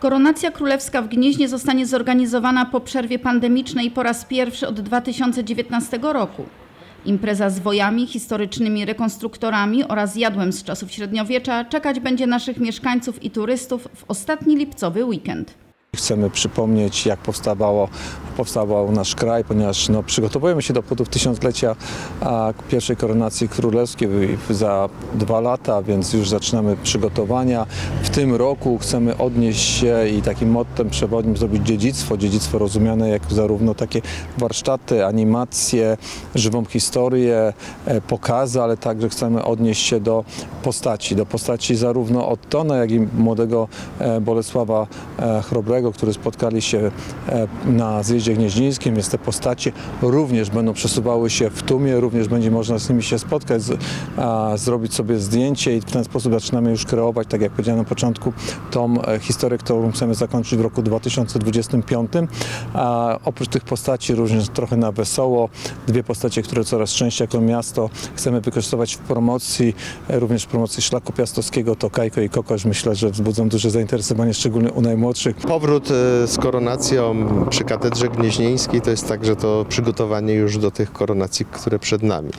Koronacja królewska w Gnieźnie zostanie zorganizowana po przerwie pandemicznej po raz pierwszy od 2019 roku. Impreza z wojami, historycznymi rekonstruktorami oraz jadłem z czasów średniowiecza czekać będzie naszych mieszkańców i turystów w ostatni lipcowy weekend. Chcemy przypomnieć, jak powstawało, powstawał nasz kraj, ponieważ no, przygotowujemy się do obchodów tysiąclecia a, pierwszej koronacji królewskiej za dwa lata, więc już zaczynamy przygotowania. W tym roku chcemy odnieść się i takim mottem przewodnim zrobić dziedzictwo, dziedzictwo rozumiane jak zarówno takie warsztaty, animacje, żywą historię, e, pokazy, ale także chcemy odnieść się do postaci, do postaci zarówno Ottona, jak i młodego e, Bolesława e, Chrobrego, który spotkali się e, na zjeździe gnieźnieńskim, więc te postacie również będą przesuwały się w tłumie, również będzie można z nimi się spotkać, z, a, zrobić sobie zdjęcie i w ten sposób zaczynamy już kreować, tak jak powiedziałem na początku, tą e, historię, którą chcemy zakończyć w roku 2025. A oprócz tych postaci również trochę na wesoło, dwie postacie, które coraz częściej jako miasto chcemy wykorzystywać w promocji, e, również w promocji Szlaku Piastowskiego, to Kajko i Kokosz myślę, że wzbudzą duże zainteresowanie, szczególnie u najmłodszych. E, z koronacją przy katedrze gnieźnieńskiej to jest także to przygotowanie już do tych koronacji, które przed nami.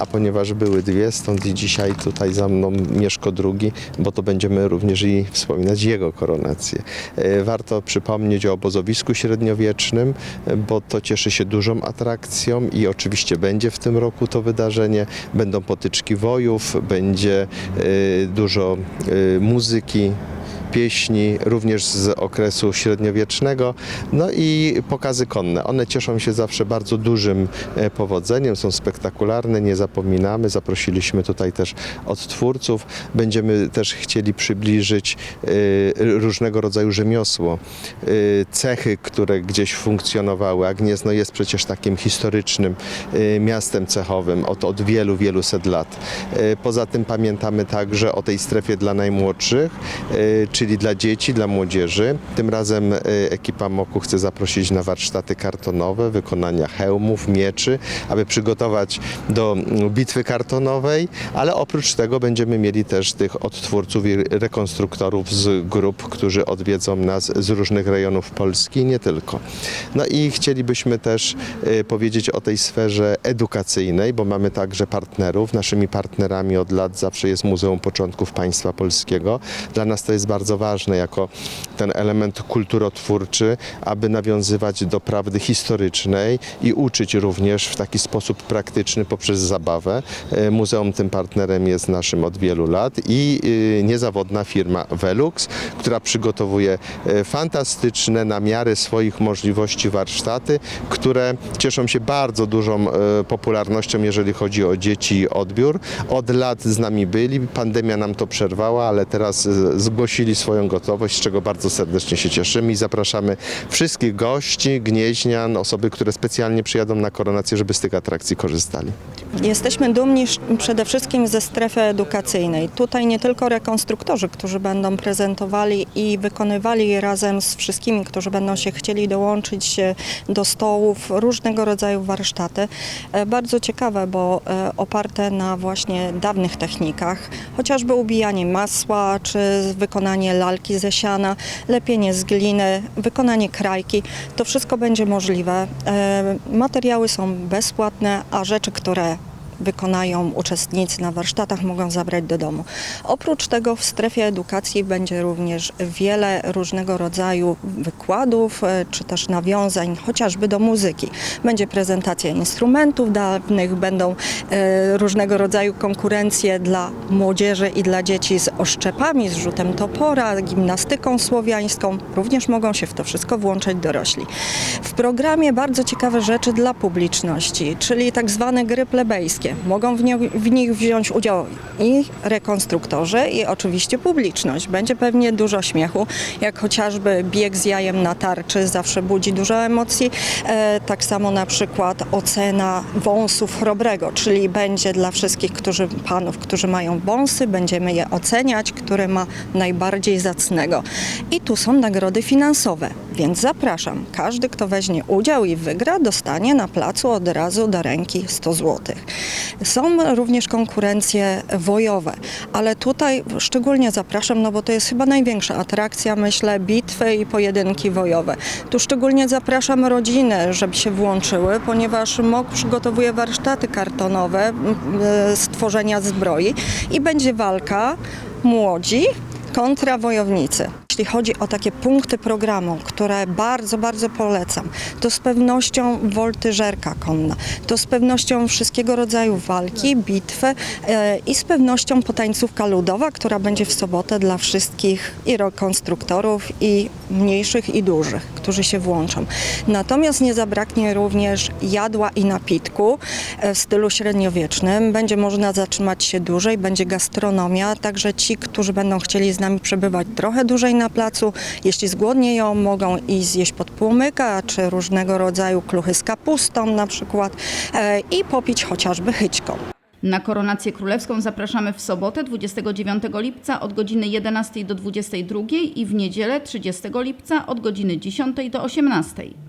A ponieważ były dwie, stąd i dzisiaj tutaj za mną Mieszko II, bo to będziemy również i wspominać jego koronację. E, Warto przypomnieć o obozowisku średniowiecznym, e, bo to cieszy się dużą atrakcją i oczywiście będzie w tym roku to wydarzenie. Będą potyczki wojów, będzie dużo muzyki, pieśni, również z okresu średniowiecznego, no i pokazy konne. One cieszą się zawsze bardzo dużym e, powodzeniem, są spektakularne, nie zapominamy. Zaprosiliśmy tutaj też odtwórców. Będziemy też chcieli przybliżyć e, różnego rodzaju rzemiosło, e, cechy, które gdzieś funkcjonowały. A Gniezno jest przecież takim historycznym miastem cechowym od, od wielu, wielu set lat. Poza tym pamiętamy także o tej strefie dla najmłodszych, czyli dla dzieci, dla młodzieży. Tym razem e, ekipa MOKU chce zaprosić na warsztaty kartonowe, wykonania hełmów, mieczy, aby przygotować do mm, bitwy kartonowej, ale oprócz tego będziemy mieli też tych odtwórców i rekonstruktorów z grup, którzy odwiedzą nas z różnych rejonów Polski nie tylko. No i chcielibyśmy też e, powiedzieć o tej sferze edukacyjnej, bo mamy także partnerów. Naszymi partnerami od lat zawsze jest Muzeum Początków Państwa Polskiego. Dla nas to jest bardzo ważne jako ten element kulturotwórczy, aby nawiązywać do prawdy historycznej i uczyć również w taki sposób praktyczny poprzez zabawę. E, Muzeum tym partnerem jest naszym od wielu lat i y, niezawodna firma Velux, która przygotowuje e, fantastyczne na miarę swoich możliwości warsztaty, które cieszą się bardzo dużą e, popularnością, jeżeli chodzi o dzieci i odbiór. Od lat z nami byli, pandemia nam to przerwała, ale teraz e, zgłosili swoją gotowość, z czego bardzo serdecznie się cieszymy i zapraszamy wszystkich gości, gnieźnian, osoby, które specjalnie przyjadą na koronację, żeby z tych atrakcji korzystali. Jesteśmy dumni przede wszystkim ze strefy edukacyjnej. Tutaj nie tylko rekonstruktorzy, którzy będą prezentowali i wykonywali razem z wszystkimi, którzy będą się chcieli dołączyć e, do stołów różnego rodzaju warsztaty. E, Bardzo ciekawe, bo e, oparte na właśnie dawnych technikach, chociażby ubijanie masła, czy wykonanie lalki ze siana, lepienie z gliny, wykonanie krajki. To wszystko będzie możliwe. E, Materiały są bezpłatne, a rzeczy, które wykonają uczestnicy na warsztatach, mogą zabrać do domu. Oprócz tego w strefie edukacji będzie również wiele różnego rodzaju wykładów, e, czy też nawiązań, chociażby do muzyki. Będzie prezentacja instrumentów dawnych, będą e, różnego rodzaju konkurencje dla młodzieży i dla dzieci z oszczepami, z rzutem topora, gimnastyką słowiańską. Również mogą się w to wszystko włączać dorośli. W programie bardzo ciekawe rzeczy dla publiczności, czyli tak zwane gry plebejskie. Mogą w, nie, w nich wziąć udział i rekonstruktorzy, i oczywiście publiczność. Będzie pewnie dużo śmiechu, jak chociażby bieg z jajem na tarczy zawsze budzi dużo emocji. E, tak samo na przykład ocena wąsów chrobrego, czyli będzie dla wszystkich którzy, panów, którzy mają wąsy, będziemy je oceniać, który ma najbardziej zacnego. I tu są nagrody finansowe. Więc zapraszam. Każdy, kto weźmie udział i wygra, dostanie na placu od razu do ręki 100 zł. Są również konkurencje wojowe, ale tutaj szczególnie zapraszam, no bo to jest chyba największa atrakcja, myślę, bitwy i pojedynki wojowe. Tu szczególnie zapraszam rodziny, żeby się włączyły, ponieważ MOK przygotowuje warsztaty kartonowe e, z tworzenia zbroi i będzie walka młodzi kontra wojownicy. Jeśli chodzi o takie punkty programu, które bardzo, bardzo polecam, to z pewnością woltyżerka konna, to z pewnością wszystkiego rodzaju walki, bitwy e, i z pewnością potańcówka ludowa, która będzie w sobotę dla wszystkich i rekonstruktorów, i mniejszych, i dużych, którzy się włączą. Natomiast nie zabraknie również jadła i napitku e, w stylu średniowiecznym. Będzie można zatrzymać się dłużej, będzie gastronomia, także ci, którzy będą chcieli z nami przebywać trochę dłużej na placu, jeśli zgłodnieją, mogą iść zjeść podpłomyka, czy różnego rodzaju kluchy z kapustą na przykład e, i popić chociażby chyćką. Na koronację królewską zapraszamy w sobotę 29 lipca od godziny 11 do 22 i w niedzielę 30 lipca od godziny 10 do 18.